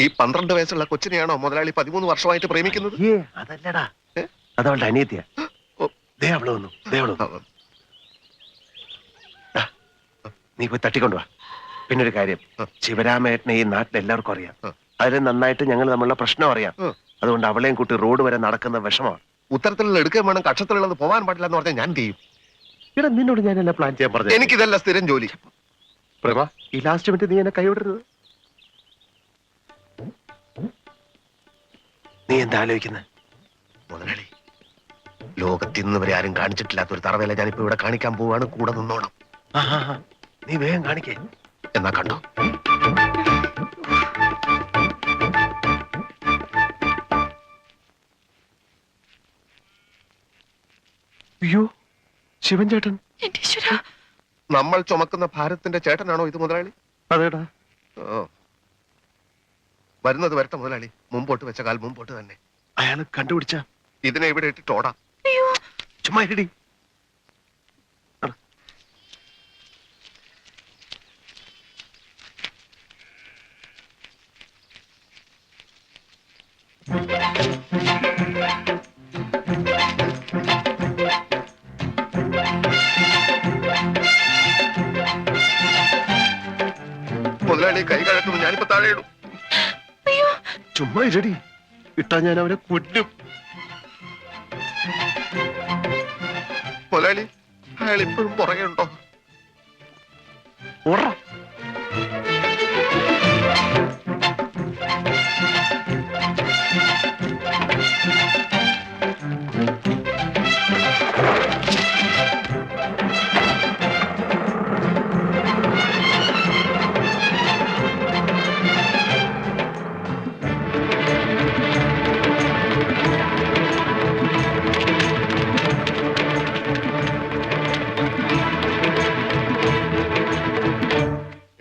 ഈ പന്ത്രണ്ട് വയസ്സുള്ള കൊച്ചിനെയാണോ മുതലാളി പതിമൂന്ന് വർഷമായിട്ട് പ്രേമിക്കുന്നത്? അതല്ലടാ? അതവളുടെ അനിയത്തിയ. ദേ അവൾ വന്നു ദേ അവൾ. നീ പോയി തട്ടിക്കൊണ്ടുവാ. പിന്നെ ഒരു കാര്യം. ശിവരാമേട്ടനെ ഈ നാട്ടിൽ എല്ലാവർക്കും അറിയാം. അതിലും അതിൽ നന്നായിട്ട് ഞങ്ങൾ നമ്മളുടെ പ്രശ്നം അറിയാം. അതുകൊണ്ട് അവളെയും കൂട്ടി റോഡ് വരെ നടക്കുന്ന വിഷമമാണ്. ഉത്തരത്തിലുള്ള എടുക്കുകയും വേണം കക്ഷത്തിലുള്ളത് പോകാൻ പാടില്ല എന്ന് പറഞ്ഞാൽ ഞാൻ ചെയ്യും? ഇവിടെ നിന്നോട് ഞാൻ ഞാനല്ല പ്ലാൻ ചെയ്യാൻ പറഞ്ഞു എനിക്കിതല്ല സ്ഥിരം ജോലി. പ്രഭ ഈ ലാസ്റ്റ് മിനിറ്റ് നീ എന്നെ കൈവിടരുത്. നീ എന്താ ആലോചിക്കുന്നത് മുതലാളി ലോകത്ത് ഇന്ന് വരെ ആരും കാണിച്ചിട്ടില്ലാത്ത ഒരു തറവേല ഞാനിപ്പോ ഇവിടെ കാണിക്കാൻ പോവാണ്. കൂടെ നിന്നോണം. നീ വേഗം കാണിക്കേ. എന്നാ കണ്ടോ? അയ്യോ ശിവൻ ചേട്ടൻ. നമ്മൾ ചുമക്കുന്ന ഭാരത്തിന്റെ ചേട്ടനാണോ ഇത് മുതലാളി? അതേടാ. ഓ. വരുന്നത് വരട്ടെ മുതലാളി. മുമ്പോട്ട് വെച്ച കാൽ മുമ്പോട്ട് തന്നെ. അയാൾ കണ്ടുപിടിച്ച? ഇതിനെ ഇവിടെ ഇട്ടിട്ട് ഓടാം. അയ്യോ. ചുമ്മാ ഇരടി. മുതലാളി കൈ കഴക്കുന്നു ഞാനിപ്പോ താഴെ ഇടും. ചുമ്മാ ഇരടി. ഇട്ടാ ഞാൻ അവനെ കൊല്ലും. മുതലാളി അയാൾ ഇപ്പോഴും പുറകെ ഉണ്ടോ? ഓടാ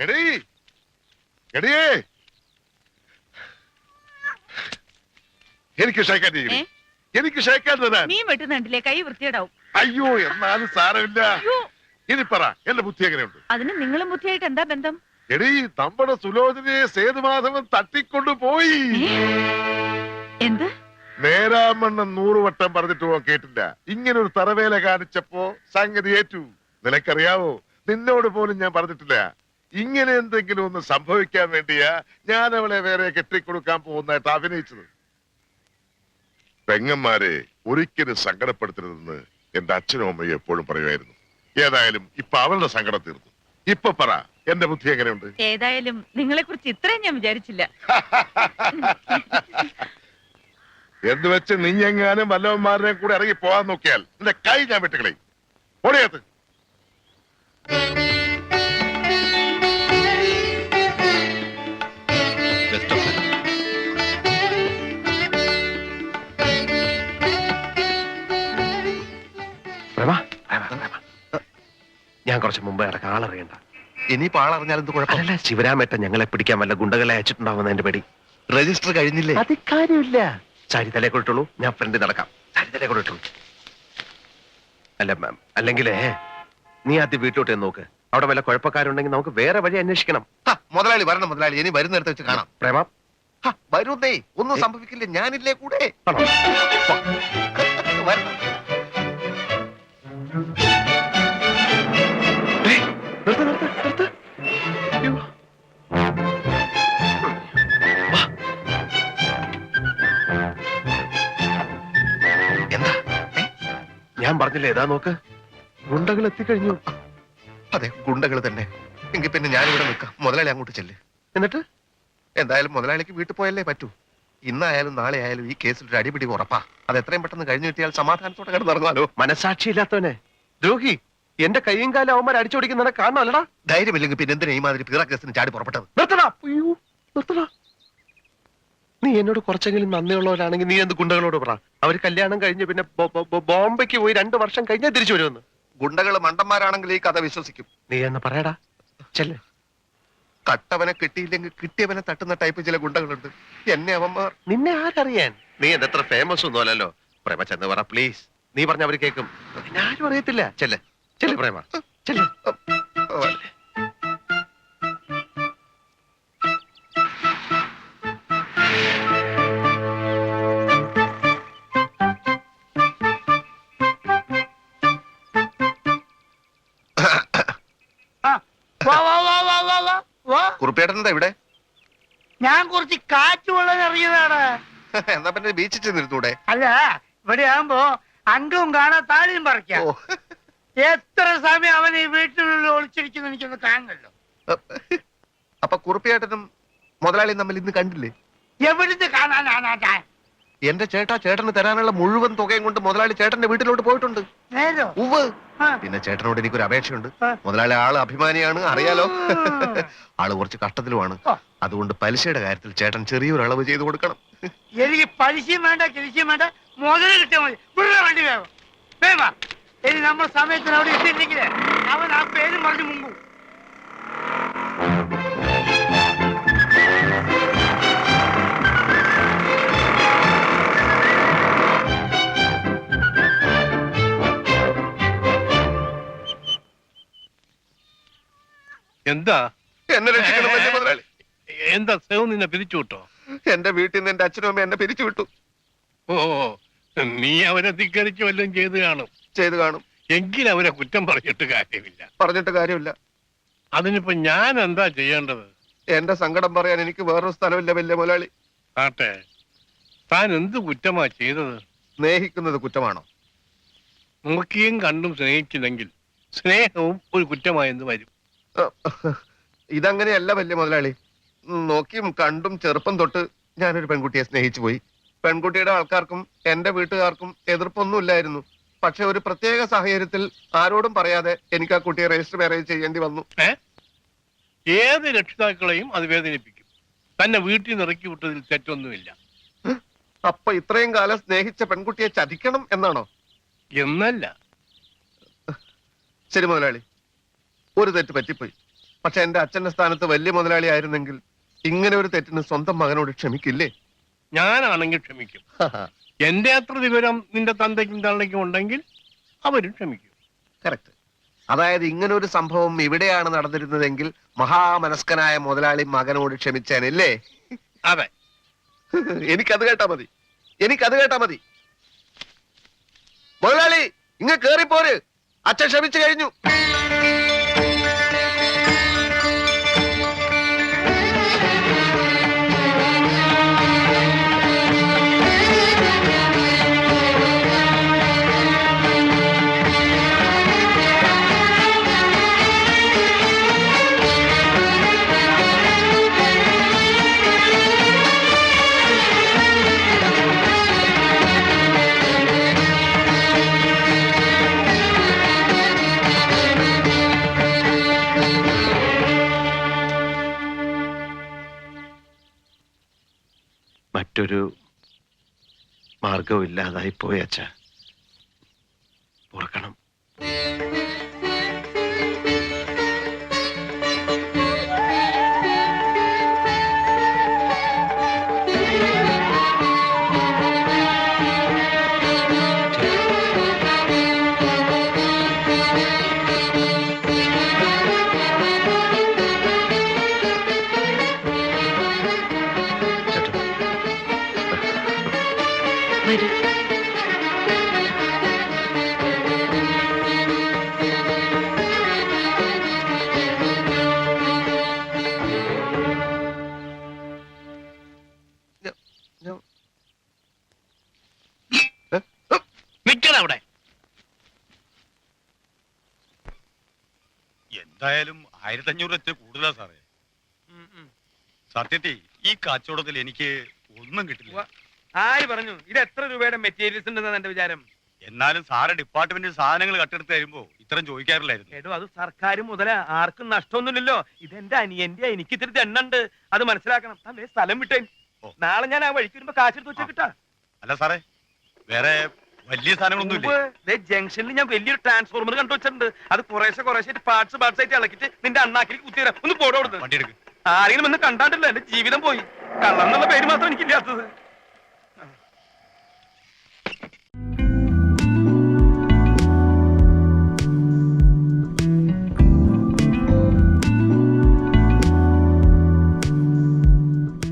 എടീ. എടിയേ. എനിക്ക് ഷേക്കാൻ ഏ? എനിക്ക് ഷേക്കാൻ തരാൻ. നീ വെട്ടുന്നുണ്ടല്ലേ കൈ വൃത്തിയേടാവും അയ്യോ എന്നാലും സാരമില്ല. ഇനി പറ എന്റെ ബുദ്ധി എങ്ങനെയുണ്ട്? അതിന് നിങ്ങളും ബുദ്ധിയായിട്ട് എന്താ ബന്ധം? എടീ നമ്മുടെ സുലോചനയെ സേതുമാധവൻ തട്ടിക്കൊണ്ടു പോയി. എന്ത്? നേരാമണ്ണം നൂറുവട്ടം പറഞ്ഞിട്ട് പോ കേട്ടില്ല. ഇങ്ങനെ ഒരു തറവേല കാണിച്ചപ്പോ സംഗതി ഏറ്റു. നിനക്കറിയാവോ? നിന്നോട് പോലും ഞാൻ പറഞ്ഞിട്ടില്ല. ഇങ്ങനെ എന്തെങ്കിലും ഒന്ന് സംഭവിക്കാൻ വേണ്ടിയാ ഞാൻ അവളെ വേറെ കെട്ടിക്കൊടുക്കാൻ പോകുന്നതായിട്ട് അഭിനയിച്ചത്. പെങ്ങന്മാരെ ഒരിക്കലും സങ്കടപ്പെടുത്തരുതെന്ന് എന്റെ അച്ഛനും അമ്മയും എപ്പോഴും പറയുമായിരുന്നു. ഏതായാലും ഇപ്പൊ അവളുടെ സങ്കടം തീർന്നു. ഇപ്പൊ പറ എന്റെ ബുദ്ധി എങ്ങനെയുണ്ട്? ഏതായാലും നിങ്ങളെ കുറിച്ച് ഇത്രയും ഞാൻ വിചാരിച്ചില്ല. എന്ന് വെച്ച് നിഞ്ഞെങ്ങാനും വല്ലവന്മാരെ കൂടെ ഇറങ്ങി പോവാൻ നോക്കിയാൽ നിന്റെ കൈ ഞാൻ വിട്ടുകളയും. ഓടിയത്ത് കുറച്ച് മുമ്പ് ഇടയ്ക്ക് ആളറിയണ്ട. ഇനിയിപ്പോ ആളറിഞ്ഞാൽ എന്ത് കുഴപ്പം? ശിവരാമേട്ട ഞങ്ങളെ പിടിക്കാൻ വല്ല ഗുണ്ടകളെ അയച്ചിട്ടുണ്ടാവുന്ന എന്റെ പേടി. രജിസ്റ്റർ കഴിഞ്ഞില്ലേ? അത് കാര്യമില്ല. ചരിതലേ കൊടുത്തുള്ളൂ ഞാൻ ഫ്രണ്ട് നടക്കാം. ചരിതലേ തലേ കൊടുത്തുള്ളൂ അല്ല മാം അല്ലെങ്കിലേ നീ ആദ്യം വീട്ടിലോട്ട് നോക്ക്. അവിടെ വല്ല കുഴപ്പക്കാരുണ്ടെങ്കിൽ നമുക്ക് വേറെ വഴി അന്വേഷിക്കണം. മുതലാളി വരണം മുതലാളി. ഇനി വരുന്നിടത്ത് വെച്ച് കാണാം. പ്രേമ? വരുന്നേ ഒന്നും സംഭവിക്കില്ല. ഞാനില്ലേ കൂടെ? വരണം. ഞാൻ പറഞ്ഞില്ലേ ഏതാ നോക്ക്. ഗുണ്ടകൾ എത്തിക്കഴിഞ്ഞു. അതെ ഗുണ്ടകൾ തന്നെ. എങ്കിൽ പിന്നെ ഞാനിവിടെ നിൽക്കാം. മുതലാളി അങ്ങോട്ട് ചെല്ല്. എന്നിട്ട്? എന്തായാലും മുതലാളിക്ക് വീട്ടിൽ പോയല്ലേ പറ്റൂ. ഇന്നായാലും നാളെ ആയാലും ഈ കേസിൽ ഒരു അടിപിടി ഉറപ്പാ. അത് എത്രയും പെട്ടെന്ന് കഴിഞ്ഞു കിട്ടിയാൽ സമാധാനത്തോടെ കിടന്നിറങ്ങാലോ മനസാക്ഷിയില്ലാത്തവനെ. ദ്രോഹി എന്റെ കൈയും കാലം അവന്മാർ അടിച്ചോടിക്കുന്നവനെ കാണണമല്ലടാ. ധൈര്യമില്ലെങ്കിൽ പിന്നെ എന്തിനാ ഈ മാതിരി പിറ കേസിന് ചാടി പുറപ്പെട്ടത്? നിർത്തടാ. അയ്യോ നിർത്തടാ. നീ എന്നോട് കുറച്ചെങ്കിലും നന്ദിയുള്ളവരാണെങ്കിൽ നീ എന്ത് ഗുണ്ടകളോട് പറ? അവർ കല്യാണം കഴിഞ്ഞ് പിന്നെ ബോംബെക്ക് പോയി രണ്ടു വർഷം കഴിഞ്ഞാൽ തിരിച്ചു വരുമെന്ന്. ഗുണ്ടകൾ മണ്ടന്മാരാണെങ്കിൽ ഈ കഥ വിശ്വസിക്കും. നീ എന്ന് പറയടാ. ചെല്ല. കട്ടവനെ കിട്ടിയില്ലെങ്കിൽ കിട്ടിയവനെ തട്ടുന്ന ടൈപ്പ് ചില ഗുണ്ടകളുണ്ട്. എന്നെ അവന്മാർ നിന്നെ ആരറിയാൻ? നീ എന്തത്ര ഫേമസ് ഒന്നും അല്ലല്ലോ. പ്രേമ ചെന്ന് പറ പ്ലീസ് നീ പറഞ്ഞ അവർ കേൾക്കും ഞാനും ആരും അറിയത്തില്ല. ചെല്ലേ. ചെല്ലേ പ്രേമ. ചെല്ല്. കുറുപ്പേട്ടൻ എന്താ ഇവിടെ? ഞാൻ കുറച്ച് കാറ്റ് വെള്ളം എറിയതാണ് എന്നാ പിന്നെ ബീച്ചിൽ ചെന്നിരുന്നൂടെ? അല്ല ഇവിടെ ആകുമ്പോ അംഗവും കാണാൻ താഴെയും പറിക്കാം. ഓ. എത്ര സമയം അവൻ ഈ വീട്ടിനുള്ളിൽ ഒളിച്ചിരിക്കുന്നു എനിക്കൊന്ന് കാണണല്ലോ അപ്പൊ കുറുപ്പിയേട്ടനും മുതലാളിയും തമ്മിൽ ഇന്ന് കണ്ടില്ലേ? എവിടുന്ന് കാണാനാണ് എന്റെ ചേട്ടാ ചേട്ടന് തരാനുള്ള മുഴുവൻ തുകയും കൊണ്ട് മുതലാളി ചേട്ടന്റെ വീട്ടിലോട്ട് പോയിട്ടുണ്ട്. നേരോ? ഉവ്. പിന്നെ ചേട്ടനോട് എനിക്കൊരു അപേക്ഷയുണ്ട്. മുതലാളി ആൾ അഭിമാനിയാണ് അറിയാലോ. ആൾ കുറച്ച് കഷ്ടത്തിലുമാണ്. അതുകൊണ്ട് പലിശയുടെ കാര്യത്തിൽ ചേട്ടൻ ചെറിയൊരു അളവ് ചെയ്തു കൊടുക്കണം. എനിക്ക് പലിശയും വേണ്ട കിരിശയും വേണ്ട മുതൽ കിട്ടിയാൽ മതി. ഇവിടെ വണ്ടി വേഗം. വേഗം ഇനി നമ്മൾ സമയത്തിന് അവിടെ എത്തിയില്ലെങ്കിൽ അവൻ ആ പേര് മറിഞ്ഞു മുമ്പ് എന്താ? എന്നെ രക്ഷിക്കണം വലിയ മുതലാളി എന്താ സേവ് നിന്നെ പിരിച്ചു വിട്ടോ? എന്റെ വീട്ടിൽ നിന്ന് എന്റെ അച്ഛനും അമ്മയും എന്നെ പിരിച്ചു വിട്ടു. ഓ നീ അവരെ ധിക്കരിച്ചു വല്ലതും ചെയ്ത് കാണും. ചെയ്തു കാണും. എങ്കിൽ അവരെ കുറ്റം പറഞ്ഞിട്ട് കാര്യമില്ല. പറഞ്ഞിട്ട് കാര്യമില്ല. അതിനിപ്പോ ഞാൻ എന്താ ചെയ്യേണ്ടത്? എന്റെ സങ്കടം പറയാൻ എനിക്ക് വേറൊരു സ്ഥലമില്ല വലിയ മുതലാളി ആട്ടെ താൻ എന്ത് കുറ്റമാ ചെയ്തത്? സ്നേഹിക്കുന്നത് കുറ്റമാണോ? നോക്കിയും കണ്ടും സ്നേഹിച്ചില്ലെങ്കിൽ സ്നേഹവും ഒരു കുറ്റമായെന്ന് വരും. ഇതങ്ങനെയല്ല വലിയ മുതലാളി. നോക്കിയും കണ്ടും ചെറുപ്പം തൊട്ട് ഞാനൊരു പെൺകുട്ടിയെ സ്നേഹിച്ചു പോയി. പെൺകുട്ടിയുടെ ആൾക്കാർക്കും എന്റെ വീട്ടുകാർക്കും എതിർപ്പൊന്നുമില്ലായിരുന്നു. പക്ഷെ ഒരു പ്രത്യേക സാഹചര്യത്തിൽ ആരോടും പറയാതെ എനിക്ക് ആ കുട്ടിയെ രജിസ്റ്റർ മാരേജ് ചെയ്യേണ്ടി വന്നു. ഏത് രക്ഷിതാക്കളെയും അത് വേദനിപ്പിക്കും. തന്നെ വീട്ടിൽ നിന്ന് ഇറക്കി വിട്ടതിൽ തെറ്റൊന്നുമില്ല. അപ്പൊ ഇത്രയും കാലം സ്നേഹിച്ച പെൺകുട്ടിയെ ചതിക്കണം എന്നാണോ? എന്നല്ല. ശരി മുതലാളി. ഒരു തെറ്റ് പറ്റിപ്പോയി. പക്ഷെ എന്റെ അച്ഛന്റെ സ്ഥാനത്ത് വലിയ മുതലാളി ആയിരുന്നെങ്കിൽ ഇങ്ങനെ ഒരു തെറ്റിന് സ്വന്തം മകനോട് ക്ഷമിക്കില്ലേ? ഞാനാണെങ്കിൽ ക്ഷമിക്കും. എന്റെ അത്ര വിവരം നിന്റെ തന്തയ്ക്കും തള്ളയ്ക്കും ഉണ്ടെങ്കിൽ അവരും ക്ഷമിക്കും. കറക്റ്റ്. അതായത് ഇങ്ങനെ ഒരു സംഭവം ഇവിടെയാണ് നടന്നിരുന്നതെങ്കിൽ മഹാമനസ്കനായ മുതലാളി മകനോട് ക്ഷമിച്ചേനല്ലേ? അതെ. എനിക്കത് കേട്ടാ മതി. എനിക്കത് കേട്ടാ മതി. മുതലാളി ഇങ്ങ കേറിപ്പോര്. അച്ഛൻ ക്ഷമിച്ചു കഴിഞ്ഞു. മറ്റൊരു മാർഗവും ഇല്ലാതായി പോയി അച്ഛ. ഓർക്കണം വരൂ. അവിടെ എന്തായാലും ആയിരത്തി അഞ്ഞൂറ് എത്തി കൂടുതലാ സാറേ. സത്യത്തിൽ ഈ കച്ചവടത്തിൽ എനിക്ക് ഒന്നും കിട്ടില്ല. ആര് പറഞ്ഞു. ഇത് എത്ര രൂപയുടെ മെറ്റീരിയൽസ് ഉണ്ടെന്നാണ് എന്റെ വിചാരം? എന്നാലും സാറ് ഡിപ്പാർട്ട്മെന്റിൽ സാധനങ്ങൾ കട്ടെടുത്ത് തരുമ്പോ ഇത്രയും ചോദിക്കാറില്ലായിരുന്നു. എടോ അത് സർക്കാർ മുതല. ആർക്കും നഷ്ടമൊന്നുമില്ലല്ലോ. ഇത് എന്റെ അനിയന്റെ എനിക്ക് ഇത്തിരി എണ്ണുണ്ട് അത് മനസ്സിലാക്കണം. തന്നെ സ്ഥലം വിട്ടേ. ഓ. നാളെ ഞാൻ ആ വഴിക്ക് വരുമ്പോ കാശെടുത്ത് വെച്ചാൽ കിട്ടാ അല്ല സാറേ വേറെ വലിയ സാധനങ്ങളൊന്നും ഇല്ലേ ജംഗ്ഷനിൽ ഞാൻ വലിയൊരു ട്രാൻസ്ഫോർമർ കണ്ടു വെച്ചിട്ടുണ്ട്. അത് കുറേശ്ശെ കുറേശ്ശെ പാർട്സ് പാർട്സ് ആയിട്ട് ഇളക്കിട്ട് നിന്റെ അണ്ണാക്കിലേക്ക് കുത്തിയരാം ഒന്ന് പോടോ കൊടുത്ത് വണ്ടി എടുക്ക്. ആരെങ്കിലും ഒന്ന് കണ്ടാണ്ടല്ലോ എന്റെ ജീവിതം പോയി. കള്ളന്നുള്ള പേര് മാത്രം എനിക്കില്ലാത്തത്.